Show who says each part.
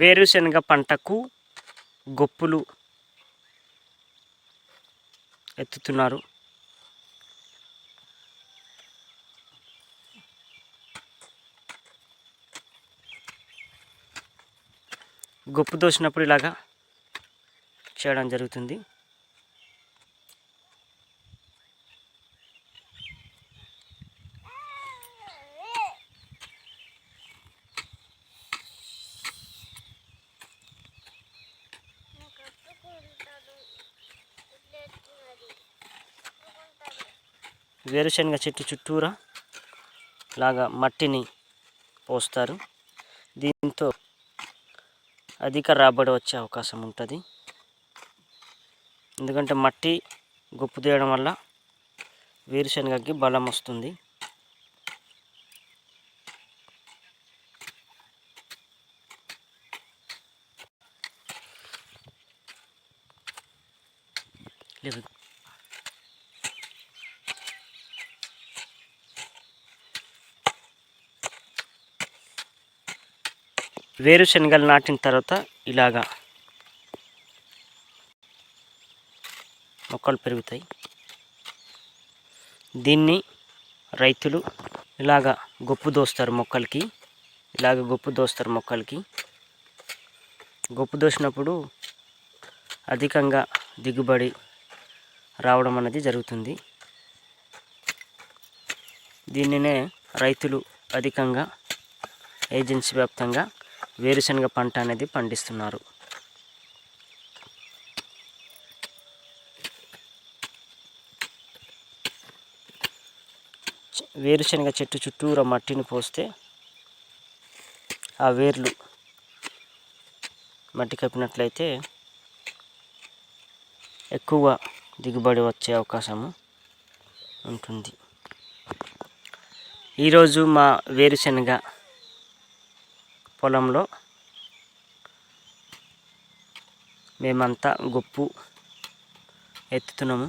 Speaker 1: వేరుశనగ పంటకు గొప్పులు ఎత్తుతున్నారు. గొప్పు దోసినప్పుడు ఇలాగా చేయడం జరుగుతుంది. వేరుశనగ చెట్టు చుట్టూరా లాగా మట్టిని పోస్తారు. దీంతో అధిక రాబడి వచ్చే అవకాశం ఉంటుంది. ఎందుకంటే మట్టి గొప్పు తీయడం వల్ల వేరుశనగకి బలం వస్తుంది. లేదు. వేరుశనగలు నాటిన తర్వాత ఇలాగా మొక్కలు పెరుగుతాయి. దీన్ని రైతులు ఇలాగా గొప్పు దోస్తారు మొక్కలకి ఇలాగ గొప్పు దోస్తారు మొక్కలకి. గొప్పు దోసినప్పుడు అధికంగా దిగుబడి రావడం అనేది జరుగుతుంది. దీనినే రైతులు అధికంగా ఏజెన్సీ వ్యాప్తంగా వేరుశనగ పంట అనేది పండిస్తున్నారు. వేరుశనగ చెట్టు చుట్టూరా మట్టిని పోస్తే ఆ వేర్లు మట్టి కప్పినట్లయితే ఎక్కువ దిగుబడి వచ్చే అవకాశము ఉంటుంది. ఈరోజు మా వేరుశనగ పొలంలో మేమంతా గొప్పు ఎత్తుతున్నాము.